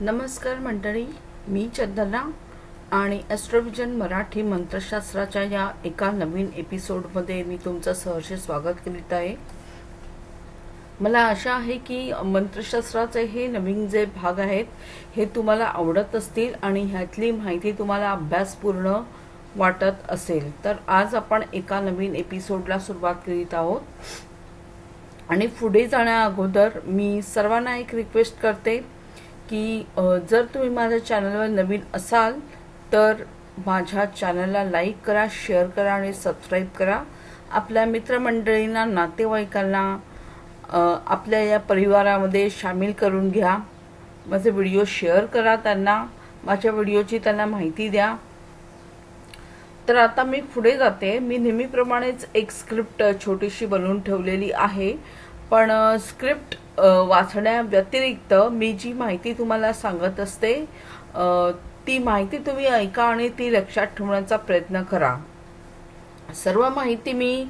नमस्कार मंडळी मी चंदना आणि ॲस्ट्रोविजन मराठी मंत्रशास्त्राच्या या एका नवीन एपिसोडमध्ये मी तुमचं सहर्ष स्वागत करीत आहे. मला आशा आहे की मंत्रशास्त्राचे हे नवीन जे भाग आहेत हे तुम्हाला आवडत असतील आणि ह्यातली माहिती तुम्हाला अभ्यासपूर्ण वाटत असेल तर आज आपण एका नवीन एपिसोडला सुरुवात करीत आहोत. आणि पुढे जाण्या अगोदर मी सर्वांना एक रिक्वेस्ट करते की जर तुम्ही माझ्या चॅनलवर नवीन असाल तर माझ्या चॅनलला लाईक करा शेअर करा आणि सबस्क्राईब करा. आपल्या मित्रमंडळींना नातेवाईकांना आपल्या या परिवारामध्ये सामील करून घ्या. माझे व्हिडिओ शेअर करा त्यांना. माझ्या व्हिडिओची त्यांना माहिती द्या. तर आता मी पुढे जाते. मी नेहमीप्रमाणेच एक स्क्रिप्ट छोटीशी बनवून ठेवलेली आहे. पण स्क्रिप्ट वाचण्याव्यतिरिक्त मी जी माहिती तुम्हाला सांगत असते ती माहिती तुम्ही ऐका आणि ती लक्षात ठेवण्याचा प्रयत्न करा. सर्व माहिती मी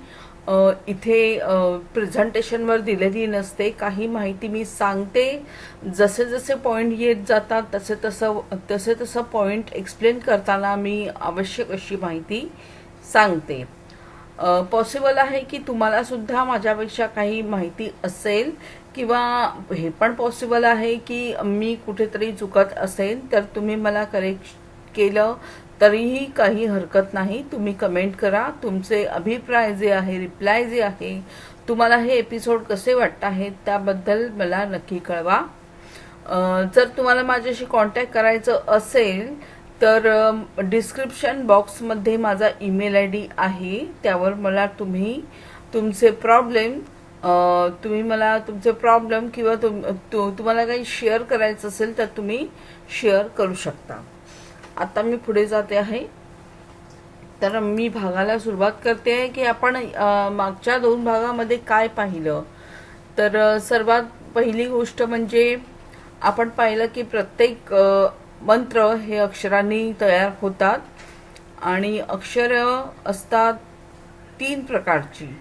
इथे प्रेझेंटेशनवर दिलेली नसते. काही माहिती मी सांगते. जसे जसे पॉईंट येत जातात तसे तसं तसे तसं पॉईंट एक्सप्लेन करताना मी आवश्यक अशी माहिती सांगते. पॉसिबल आहे की तुम्हाला सुद्धा माझ्यापेक्षा काही माहिती असेल किंवा हे पण पॉसिबल आहे की मी कुठेतरी चुकत असेल तर तुम्ही मला करेक्ट केलं तरीही काही हरकत नाही. तुम्ही कमेंट करा. तुमचे अभिप्राय जे आहे रिप्लाय जे आहे तुम्हाला हे एपिसोड कसे वाटत आहेत त्याबद्दल मला नक्की कळवा. जर तुम्हाला माझ्याशी कॉन्टॅक्ट करायचं असेल तर डिस्क्रिप्शन बॉक्समध्ये माझा ईमेल आय डी आहे. त्यावर मला तुम्ही तुमचे प्रॉब्लेम तुम्ही मला तुमचे प्रॉब्लेम किंवा तुम तु- तुम्हाला काही शेअर करायचं असेल तर तुम्ही शेअर करू शकता. आता मी पुढे जाते आहे. तर मी भागाला सुरुवात करते आहे की आपण मागच्या दोन भागामध्ये काय पाहिलं? तर सर्वात पहिली गोष्ट म्हणजे आपण पाहिलं की प्रत्येक मंत्र हे अक्षरांनी तयार होतात आणि अक्षर असतात तीन प्रकारची.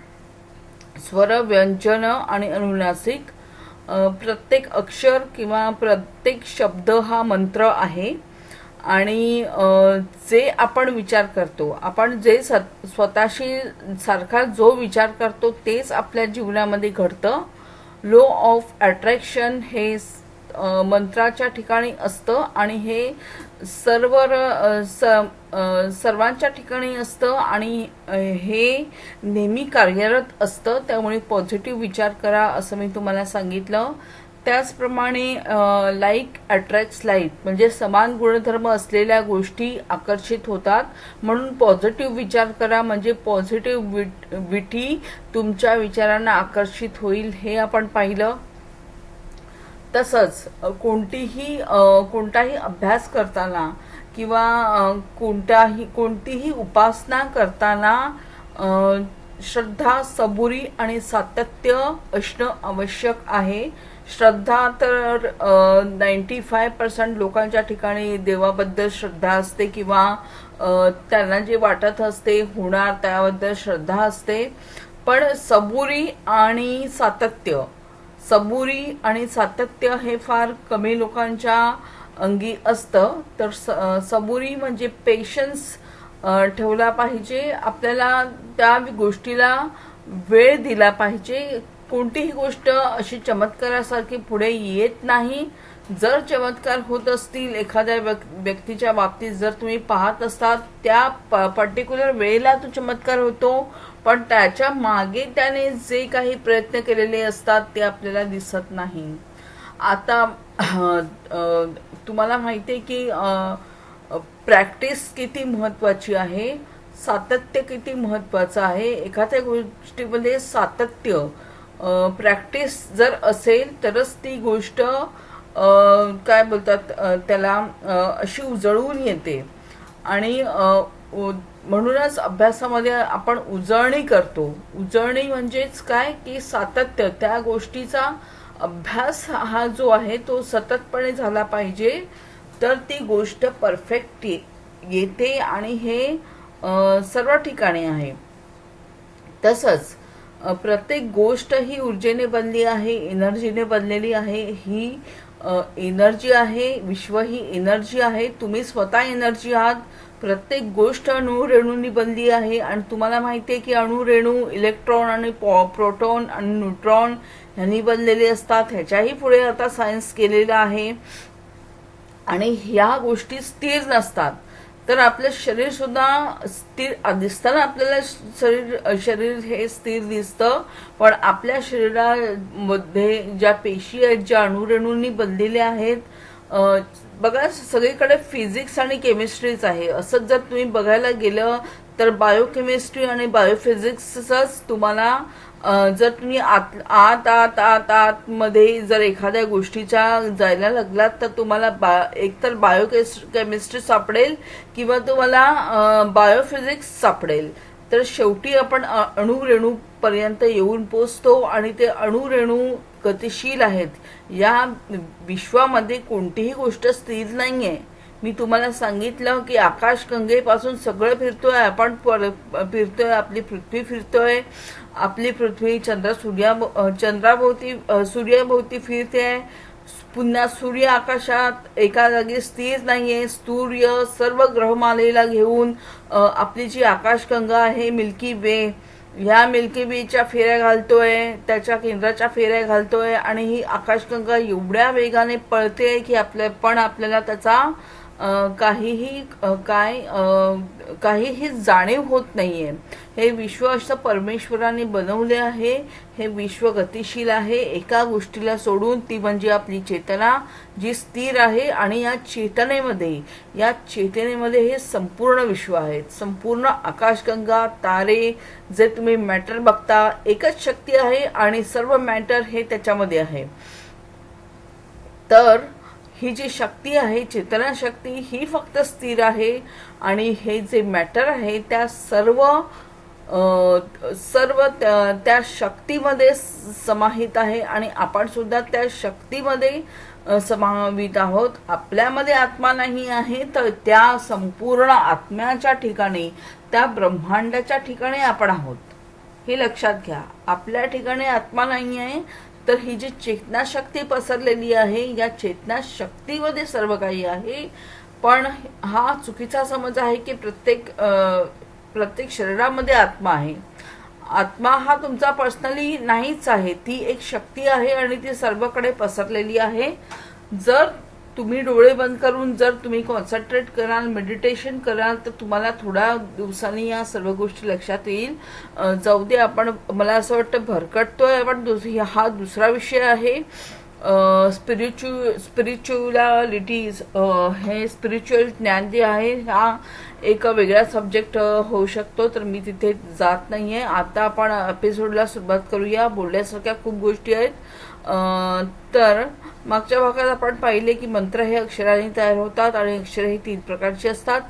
स्वर व्यंजन आणि अनुनासिक. प्रत्येक अक्षर किंवा प्रत्येक शब्द हा मंत्र आहे. आणि जे आपण विचार करतो आपण जे स- स्वतःशी सारखा जो विचार करतो तेच आपल्या जीवनामध्ये घडतं. लो ऑफ अट्रॅक्शन हे मंत्राच्या ठिकाणी असतं आणि हे सर्व सर्वांच्या ठिकाणी असतं आणि हे नेहमी कार्यरत असतं. त्यामुळे पॉझिटिव्ह विचार करा असं मी तुम्हाला सांगितलं. त्याचप्रमाणे लाईक अट्रॅक्ट्स लाइट म्हणजे समान गुणधर्म असलेल्या गोष्टी आकर्षित होतात. म्हणून पॉझिटिव्ह विचार करा. म्हणजे पॉझिटिव्ह विट विटी तुमच्या विचारांना आकर्षित होईल हे आपण पाहिलं. तसंच कोणतीही कोणताही अभ्यास करताना किंवा कोणताही कोणतीही उपासना करताना श्रद्धा सबुरी आणि सातत्य असणं आवश्यक आहे. श्रद्धा तर नाईन्टी फाय पर्सेंट लोकांच्या ठिकाणी देवाबद्दल श्रद्धा असते किंवा त्यांना जे वाटत असते होणार त्याबद्दल श्रद्धा असते. पण सबुरी आणि सातत्य सबुरी आणि सातत्य हे फार कमी लोकांच्या अंगी असतं. तर स सबुरी म्हणजे पेशन्स ठेवला पाहिजे. आपल्याला त्या गोष्टीला वेळ दिला पाहिजे. कोणतीही गोष्ट अशी चमत्कारासारखी पुढे येत नाही. जर चमत्कार होत असतील एखाद्या व्यक्तीच्या बाबतीत जर तुम्ही पाहत असतात त्या पर्टिक्युलर वेळेला तो चमत्कार होतो पण त्याच्यामागे त्याने जे काही प्रयत्न केलेले असतात ते आपल्याला दिसत नाही. आता तुम्हाला माहिती आहे की प्रॅक्टिस किती महत्त्वाची आहे सातत्य किती महत्त्वाचं आहे एखाद्या गोष्टीमध्ये सातत्य प्रॅक्टिस जर असेल तरच ती गोष्ट काय बोलतात त्याला अशी उजळून येते. आणि उ- म्हणूनच अभ्यासामध्ये आपण उजळणी करतो. उजळणी म्हणजेच काय? की सातत्य. त्या गोष्टीचा अभ्यास हा जो आहे तो सततपणे झाला पाहिजे. तर ती गोष्ट परफेक्ट येते आणि हे सर्व ठिकाणी आहे. तसंच प्रत्येक गोष्ट ही ऊर्जेने बनली आहे एनर्जीने बनलेली आहे ही एनर्जी आहे विश्व ही एनर्जी आहे तुम्ही स्वतः एनर्जी आहात. प्रत्येक गोष्ट अणुरेणूंनी बनली आहे. आणि तुम्हाला माहिती आहे की अणुरेणू इलेक्ट्रॉन आणि पॉ प्रोटॉन आणि न्यूट्रॉन ह्यांनी बनलेले असतात. ह्याच्याही पुढे आता सायन्स केलेलं आहे. आणि ह्या गोष्टी स्थिर नसतात. तर आपलं शरीर सुद्धा स्थिर दिसताना आपल्याला शरीर शरीर हे स्थिर दिसतं पण आपल्या शरीरामध्ये ज्या पेशी आहेत ज्या अणुरेणूंनी बनलेल्या आहेत बघा सगळीकडे फिजिक्स आणि केमिस्ट्रीच आहे. असंच जर तुम्ही बघायला गेलं तर बायोकेमिस्ट्री आणि बायोफिजिक्सच तुम्हाला जर तुम्ही आत आत आत आत आतमध्ये जर एखाद्या गोष्टीच्या जायला लागलात तर तुम्हाला बा एकतर बायो केमिस्ट्री सापडेल किंवा तुम्हाला बायोफिजिक्स सापडेल. तर शेवटी आपण अणुरेणूपर्यंत येऊन पोचतो आणि ते अणुरेणू गतिशील आहेत. या विश्वामध्ये कोणतीही गोष्ट स्थिर नाही आहे मी तुम्हाला सांगितलं की आकाशगंगेपासून सगळं फिरतोय आपण पर- फिरतोय आपली पृथ्वी फिरतोय. आपली पृथ्वी चंद्र सूर्या चंद्राभोवती सूर्याभोवती फिरते. आहे पुन्हा सूर्य आकाशात एका जागी स्थिर नाही आहे सूर्य सर्व ग्रहमालेला घेऊन आपली जी आकाशगंगा आहे मिल्की वे ह्या मिल्की वेच्या फेऱ्या घालतोय त्याच्या केंद्राच्या फेऱ्या घालतोय आणि ही आकाशगंगा एवढ्या वेगाने पळते की आपल्या पण आपल्याला त्याचा काहीही काय काहीही जाणीव होत नाहीये. हे विश्व असं परमेश्वराने बनवले आहे. हे विश्व गतिशील आहे. एका गोष्टीला सोडून ती म्हणजे आपली चेतना जी स्थिर आहे आणि या चेतनेमध्ये या चेतनेमध्ये हे संपूर्ण विश्व आहे. संपूर्ण आकाशगंगा तारे जे तुम्ही मॅटर बघता एकच शक्ती आहे आणि सर्व मॅटर हे त्याच्यामध्ये आहे. तर ही जी शक्ती आहे चेतनाशक्ती ही फक्त स्थिर आहे आणि हे जे मॅटर आहे त्या सर्व सर्व त्या शक्तीमध्ये समाहित आहे आणि आपण सुद्धा त्या शक्तीमध्ये समावित आहोत. आपल्यामध्ये आत्मा नाही आहे तर त्या संपूर्ण आत्म्याच्या ठिकाणी त्या ब्रह्मांडाच्या ठिकाणी आपण आहोत. हे लक्षात घ्या. आपल्या ठिकाणी आत्मा नाही आहे तर ही जी चेतनाशक्ती पसरलेली आहे या चेतनाशक्तीमध्ये सर्व काही आहे. पण हा चुकीचा समज आहे की प्रत्येक प्रत्येक शरीरामध्ये आत्मा आहे. आत्मा हा तुमचा पर्सनली नाहीच आहे. ती एक शक्ती आहे आणि ती सर्वकडे पसरलेली आहे. जर तुम्ही डोळे बंद करून जर तुम्ही कॉन्सन्ट्रेट कराल मेडिटेशन कराल तर तुम्हाला थोड्या दिवसांनी या सर्व गोष्टी लक्षात येईल. जाऊ दे आपण मला असं वाटतं भरकटतोय आपण. दुस- हा दुसरा विषय आहे. स्पिरिच्यु स्पिरिच्युअलिटीज हे स्पिरिच्युअल ज्ञान जे आहे हा एक वेगळा सब्जेक्ट होऊ शकतो. तर मी तिथे जात नाही आहे आता आपण एपिसोडला सुरुवात करूया. बोलण्यासारख्या खूप गोष्टी आहेत. तर मागच्या भागात आपण पाहिले की मंत्र हे अक्षरांनी तयार होतात आणि अक्षरे ही तीन प्रकारची असतात.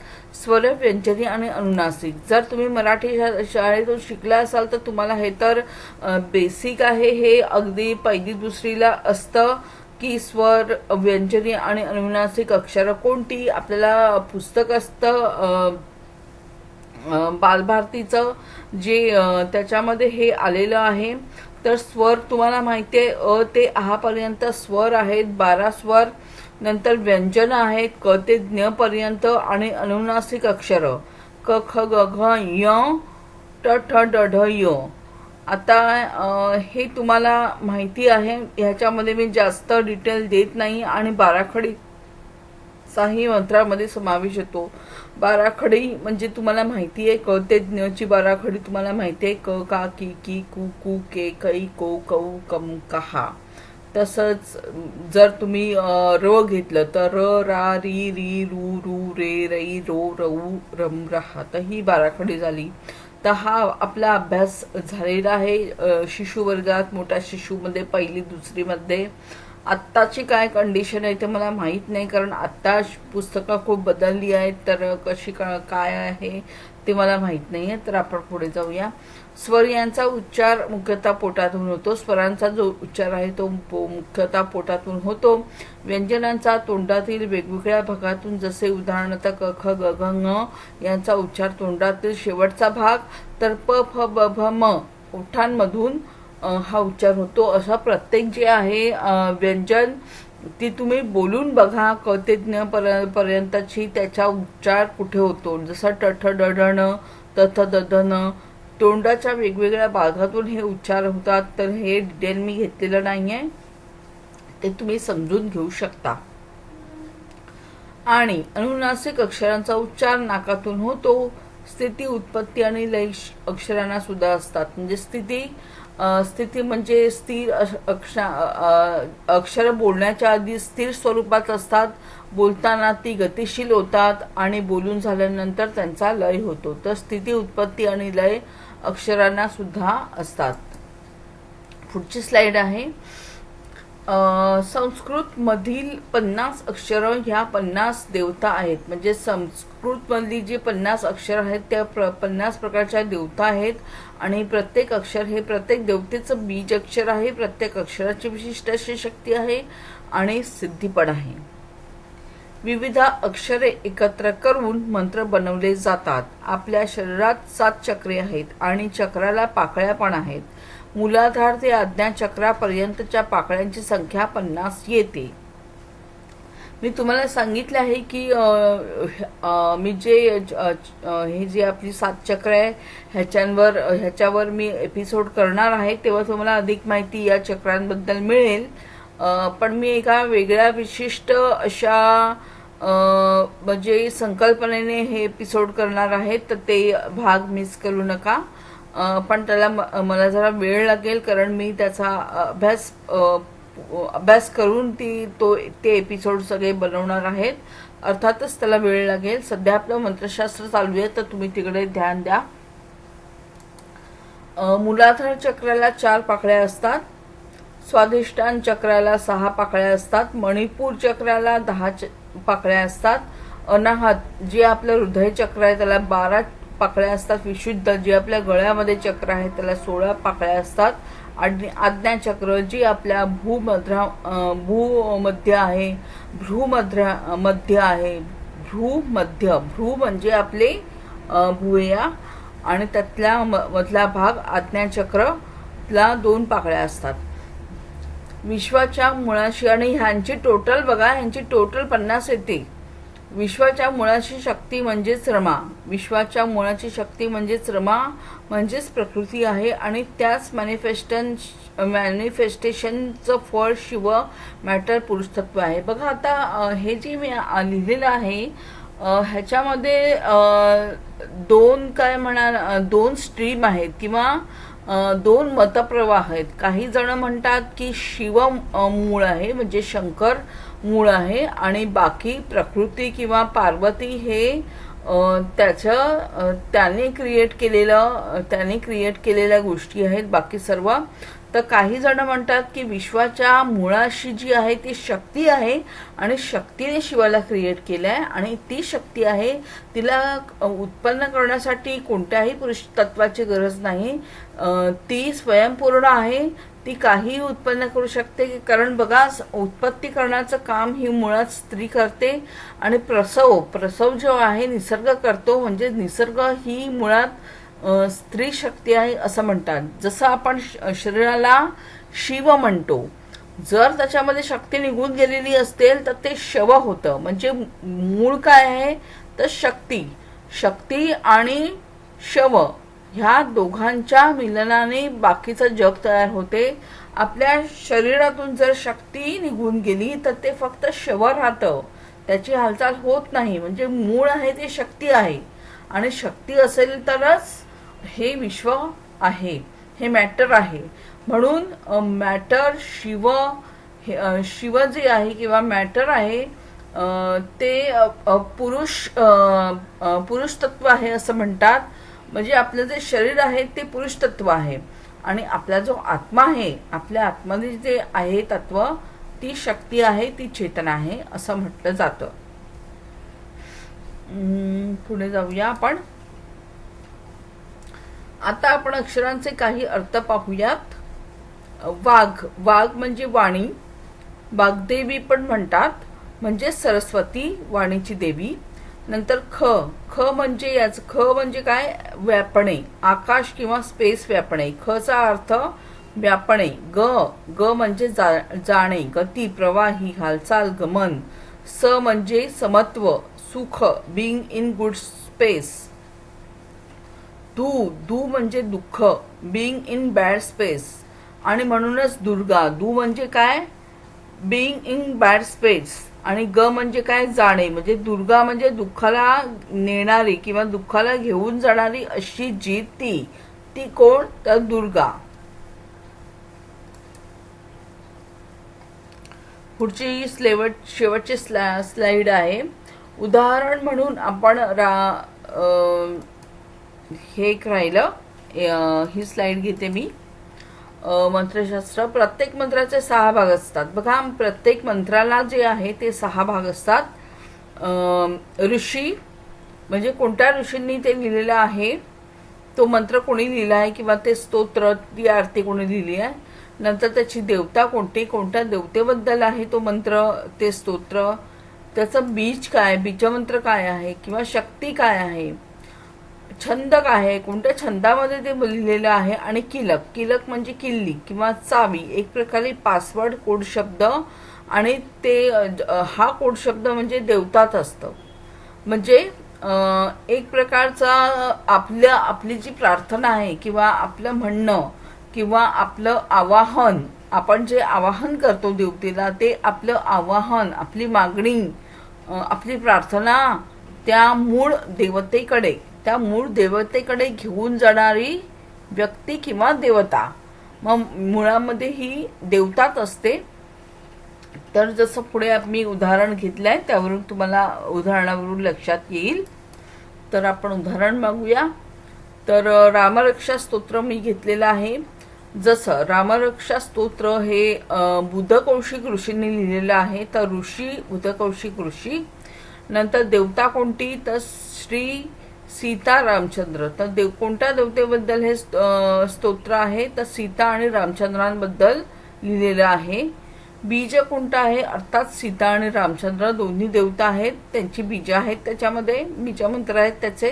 स्वर व्यंजनी आणि अनुनासिक. जर तुम्ही मराठी शा- शाळेतून शिकला असाल तर तुम्हाला हे तर बेसिक आहे. हे अगदी पहिली दुसरीला असतं की स्वर व्यंजनी आणि अनुनासिक अक्षरं कोणती? आपल्याला पुस्तक असतं बालभारतीचं जे त्याच्यामध्ये हे आलेलं आहे. तर स्वर तुम्हाला माहिती आहे अ ते आहापर्यंत स्वर आहेत बारा स्वर नंतर व्यंजन आहेत क ते ज्ञपर्यंत आणि अनुनासिक अक्षर. क ख ग घ य ट ठ ड ढ य. आता हे तुम्हाला माहिती आहे ह्याच्यामध्ये मी जास्त डिटेल देत नाही आणि बाराखडी साही मंत्रामध्ये समावेश होतो बाराखडी म्हणजे तुम्हाला माहिती आहे क ते ज्ञची बाराखडी तुम्हाला माहिती आहे क का की की कु कू के कै को कौ कम कहा. तसंच जर तुम्ही र घेतलं तर र रा री री रू रू रे रई रो रऊ रम रहा. तर ही बाराखडी झाली. तर हा आपला अभ्यास झालेला आहे शिशुवर्गात मोठ्या शिशूमध्ये पहिली दुसरीमध्ये. आत्ताची काय कंडिशन आहे ते मला माहीत नाही कारण आत्ता पुस्तकं खूप बदलली आहेत तर कशी का काय आहे ते मला माहीत नाही आहे. तर आपण पुढे जाऊया. स्वर यांचा उच्चार मुख्यतः पोटातून होतो. स्वरांचा जो उच्चार आहे तो पो- मुख्यतः पोटातून होतो. व्यंजनांचा तोंडातील वेगवेगळ्या भागातून जसे उदाहरणार्थ क ख ग घ ङ यांचा उच्चार तोंडातील शेवटचा भाग तर प फ ब भ म ओठांमधून हा उच्चार होतो. असा प्रत्येक जे आहे व्यंजन ती तुम्ही बोलून बघा कतज्ञ पर्यंतची त्याचा उच्चार कुठे होतो. जसं टठ डढण तथ दधन तोंडाच्या वेगवेगळ्या भागातून हे उच्चार होतात तर हे डिटेल मी घेतलेलं नाही आहे ते तुम्ही समजून घेऊ शकता. आणि अनुनासिक अक्षरांचा उच्चार नाकातून होतो. स्थिती उत्पत्ती आणि लय अक्षरांना सुद्धा असतात. म्हणजे स्थिती स्थिती म्हणजे स्थिर अश- अक्ष अक्षर बोलण्याच्या आधी स्थिर स्वरूपात असतात. बोलताना ती गतिशील होतात आणि बोलून झाल्यानंतर त्यांचा लय होतो. तर स्थिती उत्पत्ती आणि लय अक्षरांना सुद्धा असतात. पुढची स्लाइड आहे. संस्कृतमधील पन्नास अक्षरं ह्या पन्नास देवता आहेत. म्हणजे संस्कृतमधली जी पन्नास अक्षर आहेत त्या प्र पन्नास प्रकारच्या देवता आहेत. आणि प्रत्येक अक्षर हे प्रत्येक देवतेचं बीज अक्षर आहे प्रत्येक अक्षराची विशिष्ट अशी शक्ती आहे आणि सिद्धी पण आहे. विविध अक्षरे एकत्र करून मंत्र बनवले जातात. आपल्या शरीरात सात चक्रे आहेत आणि चक्राला पाकळ्या पण आहेत. मूलाधार ते आज्ञाचक्रापर्यंतच्या पाकळ्यांची संख्या पन्नास येते. मी तुम्हाला सांगितले आहे की मी जे हे जे आपली सात चक्र आहे ह्याच्यावर ह्याच्यावर मी एपिसोड करणार आहे तेव्हा तुम्हाला अधिक माहिती या चक्रांबद्दल मिळेल. पण मी एका वेगळ्या विशिष्ट अशा म्हणजे संकल्पनेने हे एपिसोड करणार आहे तर ते भाग मिस करू नका. पण त्याला मला जरा वेळ लागेल कारण मी त्याचा अभ्यास अभ्यास करून ती तो ते एपिसोड सगळे बनवणार आहेत. अर्थातच त्याला वेळ लागेल. सध्या आपलं मंत्रशास्त्र चालू आहे तर तुम्ही तिकडे ध्यान द्या. मुलाधार चक्राला चार पाकळ्या असतात. स्वाधिष्ठान चक्राला सहा पाकळ्या असतात. मणिपूर चक्राला दहा च- पाकळ्या असतात. अनाहत जे आपलं हृदय चक्र आहे त्याला बारा पाकळ्या असतात विशुद्ध जे आपल्या गळ्यामध्ये चक्र आहे त्याला सोळा पाकळ्या असतात. आणि आज्ञाचक्र जी आपल्या भूमध्रा भूमध्य आहे भ्रूमध्रा मध्य आहे. भ्रूमध्य भ्रू म्हणजे आपले भुवया. आणि त्यातल्या म- मधला भाग आज्ञाचक्रला दोन पाकळ्या असतात. विश्वाच्या मुळाशी आणि ह्यांची टोटल बघा ह्यांची टोटल पन्नास येते. विश्वाच्या मुळाची शक्ती म्हणजेच रमा. विश्वाच्या मुळाची शक्ती म्हणजेच रमा म्हणजेच प्रकृती आहे आणि त्याच मॅनिफेस्टन मॅनिफेस्टेशनचं फळ शिव मॅटर पुरुषतत्व आहे. बघा आता हे जे मी लिहिलेलं आहे ह्याच्यामध्ये दोन काय म्हणा दोन स्ट्रीम आहेत किंवा दोन मतप्रवाह आहेत. काही जण म्हणतात की शिव मूळ आहे म्हणजे शंकर मूळ आहे आणि बाकी प्रकृती किंवा पार्वती हे त्याचं त्याने क्रिएट केलेलं त्याने क्रिएट केलेल्या गोष्टी आहेत. बाकी सर्व तर काही जण म्हणतात की विश्वाच्या मुळाशी जी आहे ती शक्ती आहे आणि शक्तीने शिवाला क्रिएट केलं आहे आणि ती शक्ती आहे तिला उत्पन्न करण्यासाठी कोणत्याही पुरुष तत्वाची गरज नाही. ती स्वयंपूर्ण आहे. ती काही उत्पन्न करू शकते कारण बघा स- उत्पत्ती करण्याचं काम ही मुळात स्त्री करते आणि प्रसव प्रसव जो आहे निसर्ग करतो. म्हणजे निसर्ग ही मुळात स्त्री शक्ती आहे असं म्हणतात. जसं आपण श- शरीराला शिव म्हणतो. जर त्याच्यामध्ये शक्ती निघून गेलेली असेल तर ते शव होतं. म्हणजे मूळ काय आहे? तर शक्ती. शक्ती आणि शव. ह्या दोघांच्या मिलनाने बाकीचं जग तयार होते. आपल्या शरीरातून जर शक्ती निघून गेली तर ते फक्त शव राहतं. त्याची हालचाल होत नाही. म्हणजे मूळ आहे ते शक्ती आहे. आणि शक्ती असेल तरच हे विश्व आहे. हे मॅटर आहे. म्हणून मॅटर शिव हे शिव जे आहे किंवा मॅटर आहे ते पुरुष पुरुष तत्व आहे असं म्हणतात. म्हणजे आपलं जे शरीर आहे ते पुरुष तत्व आहे. आणि आपला जो आत्मा आहे आपल्या आत्माने जे आहे तत्व ती शक्ती आहे ती चेतना आहे असं म्हटलं जातं. पुढे जाऊया आपण. आता आपण अक्षरांचे काही अर्थ पाहूयात. वाघ वाघ म्हणजे वाणी. वाघदेवी पण म्हणतात. म्हणजे सरस्वती वाणीची देवी. नंतर ख. ख म्हणजे याच ख म्हणजे काय? व्यापणे. आकाश किंवा स्पेस व्यापणे. खचा अर्थ व्यापणे. ग. ग म्हणजे जा- जाणे. गती प्रवाही हालचाल गमन. स म्हणजे समत्व सुख बिंग इन गुड स्पेस दू. दू म्हणजे दुःख बिंग इन बॅड स्पेस आणि म्हणूनच दुर्गा. दू म्हणजे काय? बिंग इन बॅड स्पेस आणि ग म्हणजे काय? जाणे. म्हणजे दुर्गा म्हणजे दुःखाला नेणारी किंवा दुःखाला घेऊन जाणारी अशी जी ती ती कोण? तर दुर्गा. पुढची स्लेवट शेवटची स्ला स्लाइड आहे. उदाहरण म्हणून आपण रा हे एक राहिलं. ही स्लाइड घेते मी. मंत्रशास्त्र प्रत्येक मंत्राचे सहा भाग असतात. बघा प्रत्येक मंत्राला जे आहे ते सहा भाग असतात. ऋषी म्हणजे कोणत्या ऋषींनी ते लिहिलेलं आहे? तो मंत्र कोणी लिहिला आहे किंवा ते स्तोत्र ती आरती कोणी लिहिली आहे? नंतर त्याची देवता कोणती कोणत्या देवतेबद्दल आहे तो मंत्र ते स्तोत्र? त्याचं बीज काय बीजमंत्र काय आहे किंवा शक्ती काय आहे? छंद काय आहे कोणत्या छंदामध्ये ते लिहिलेलं आहे आणि किलक. किलक म्हणजे किल्ली किंवा चावी एक प्रकारे पासवर्ड कोड शब्द आणि ते हा कोड शब्द म्हणजे देवतात असतं. म्हणजे एक प्रकारचा आपल्या आपली जी प्रार्थना आहे किंवा आपलं म्हणणं किंवा आपलं आवाहन आपण जे आवाहन करतो देवतेला ते आपलं आवाहन आपली मागणी आपली प्रार्थना त्या मूळ देवतेकडे त्या मूळ देवतेकडे घेऊन जाणारी व्यक्ती किंवा देवता. मग मुळामध्ये ही देवताच असते. तर जसं पुढे मी उदाहरण घेतलंय त्यावरून तुम्हाला उदाहरणावरून लक्षात येईल. तर आपण उदाहरण मागूया. तर रामरक्षा स्तोत्र मी घेतलेलं आहे. जसं रामरक्षा स्तोत्र हे बुधकौशिक ऋषींनी लिहिलेलं आहे. तर ऋषी बुधकौशिक ऋषी. नंतर देवता कोणती? तर श्री सीता रामचंद्र. तर देव कोणत्या देवतेबद्दल हे स्तोत्र आहे? तर सीता आणि रामचंद्रांबद्दल लिहिलेलं आहे. बीज कोणतं आहे? अर्थात सीता आणि रामचंद्र दोन्ही देवता आहेत. त्यांची बीज आहेत त्याच्यामध्ये. बीजमंत्र आहेत त्याचे.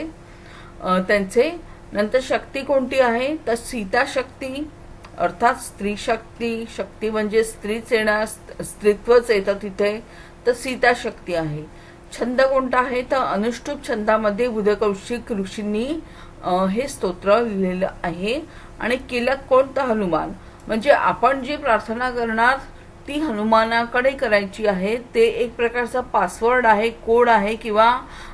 त्यांचे. नंतर शक्ती कोणती आहे? तर सीता शक्ती अर्थात स्त्री शक्ती. शक्ती म्हणजे स्त्रीच येणार स्त्रीत्वच येतं तिथे. तर सीता शक्ती आहे. छंद कोणता आहे तर अनुष्टुप छंदामध्ये बुधकौशिक ऋषींनी हे स्तोत्र लिहिलेलं आहे. आणि केलं कोणतं हनुमान. म्हणजे आपण जी प्रार्थना करणार ती हनुमानाकडे करायची आहे. ते एक प्रकारचा पासवर्ड आहे कोड आहे किंवा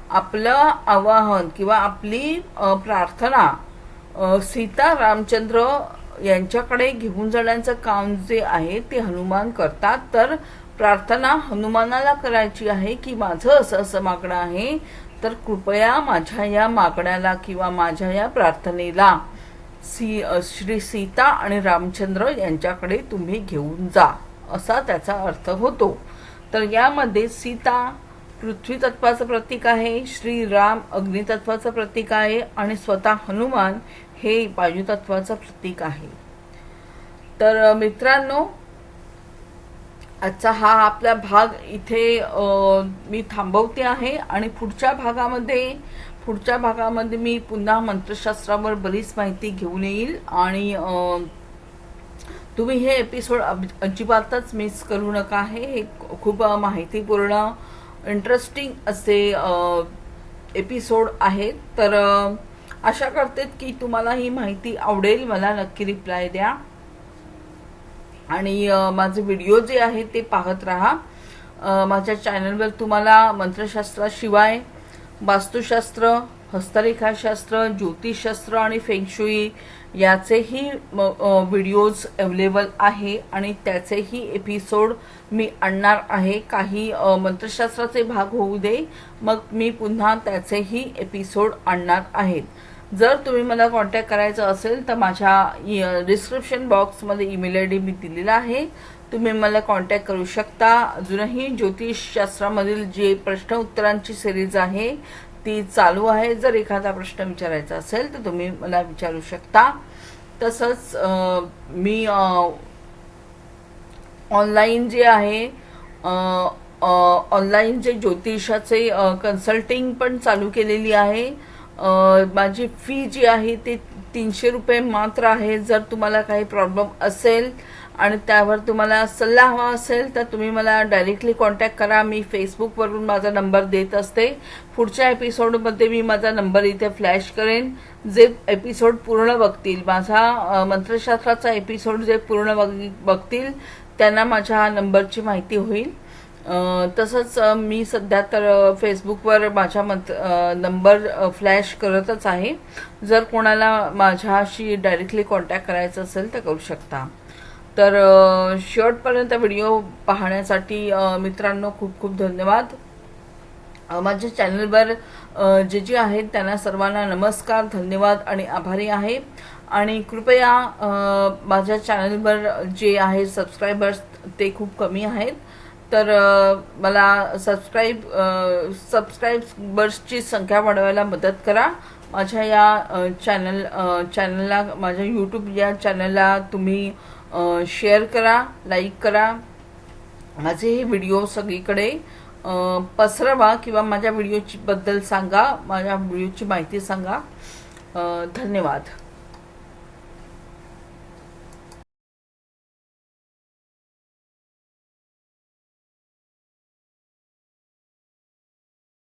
आपलं आवाहन किंवा आपली प्रार्थना. सीता रामचंद्र यांच्याकडे घेऊन जाण्याचं काम जे आहे ते हनुमान करतात. तर प्रार्थना हनुमानाला करायची आहे की माझं असं असं मागणं आहे तर कृपया माझ्या या मागण्याला किंवा माझ्या या प्रार्थनेला सी श्री सीता आणि रामचंद्र यांच्याकडे तुम्ही घेऊन जा असा त्याचा अर्थ होतो. तर यामध्ये सीता पृथ्वी तत्वाचं प्रतीक आहे श्रीराम अग्नितत्वाचं प्रतीक आहे आणि स्वतः हनुमान हे वायुतत्वाचं प्रतीक आहे. तर मित्रांनो आजचा हा आपला भाग इथे मी थांबवते आहे आणि पुढच्या भागामध्ये पुढच्या भागामध्ये मी पुन्हा मंत्रशास्त्रावर बरीच माहिती घेऊन येईल आणि तुम्ही हे एपिसोड अजिबातच मिस करू नका. हे हे खूप माहितीपूर्ण इंटरेस्टिंग असे एपिसोड आहेत. तर आशा करते की तुम्हाला ही माहिती आवडेल. मला नक्की रिप्लाय द्या. आणि माझे व्हिडिओ जे आहे ते पाहत राहा. माझ्या चॅनलवर तुम्हाला मंत्रशास्त्राशिवाय वास्तुशास्त्र हस्तरेखाशास्त्र ज्योतिषशास्त्र आणि फेंगशुई याचेही म- व्हिडिओज अवेलेबल आहे आणि त्याचेही एपिसोड मी आणणार आहे. काही मंत्रशास्त्राचे भाग होऊ दे. मग मी पुन्हा त्याचेही एपिसोड आणणार आहेत जर तुम्ही मला कॉन्टॅक्ट करायचं असेल तर माझ्या डिस्क्रिप्शन बॉक्समध्ये ईमेल आय डी मी दिलेला आहे. तुम्ही मला कॉन्टॅक्ट करू शकता. अजूनही ज्योतिषशास्त्रामधील जे प्रश्न उत्तरांची सिरीज आहे ती चालू आहे. जर एखादा प्रश्न विचारायचा असेल तर तुम्ही मला विचारू शकता. तसंच मी ऑनलाईन जे आहे ऑनलाईन जे ज्योतिषाचे कन्सल्टिंग पण चालू केलेली आहे. माझी फी जी आहे ती तीनशे रुपये मात्र आहे. जर तुम्हाला काही प्रॉब्लेम असेल आणि त्यावर तुम्हाला सल्ला हवा असेल तर तुम्ही मला डायरेक्टली कॉन्टॅक्ट करा. मी फेसबुकवरून माझा नंबर देत असते. पुढच्या एपिसोडमध्ये मी माझा नंबर इथे फ्लॅश करेन. जे एपिसोड पूर्ण बघतील माझा मंत्रशास्त्राचा एपिसोड जे पूर्ण बघ- बघतील त्यांना माझ्या नंबरची माहिती होईल. तसंच मी सध्या तर फेसबुकवर माझ्या मत नंबर फ्लॅश करतच आहे. जर कोणाला माझ्याशी डायरेक्टली कॉन्टॅक्ट करायचं असेल तर करू शकता. तर शेवटपर्यंत व्हिडिओ पाहण्यासाठी मित्रांनो खूप खूप धन्यवाद. माझ्या चॅनलवर जे जे आहेत त्यांना सर्वांना नमस्कार धन्यवाद आणि आभारी आहे. आणि कृपया माझ्या चॅनलवर जे आहे सबस्क्रायबर्स ते खूप कमी आहेत. तर मला सबस्क्राईब सबस्क्राईबर्सची संख्या वाढवायला मदत करा. माझ्या या चॅनल चॅनलला माझ्या यूट्यूब या चॅनलला तुम्ही शेअर करा लाईक करा. माझे हे व्हिडिओ सगळीकडे पसरवा किंवा माझ्या व्हिडिओची बद्दल सांगा माझ्या व्हिडिओची माहिती सांगा. धन्यवाद.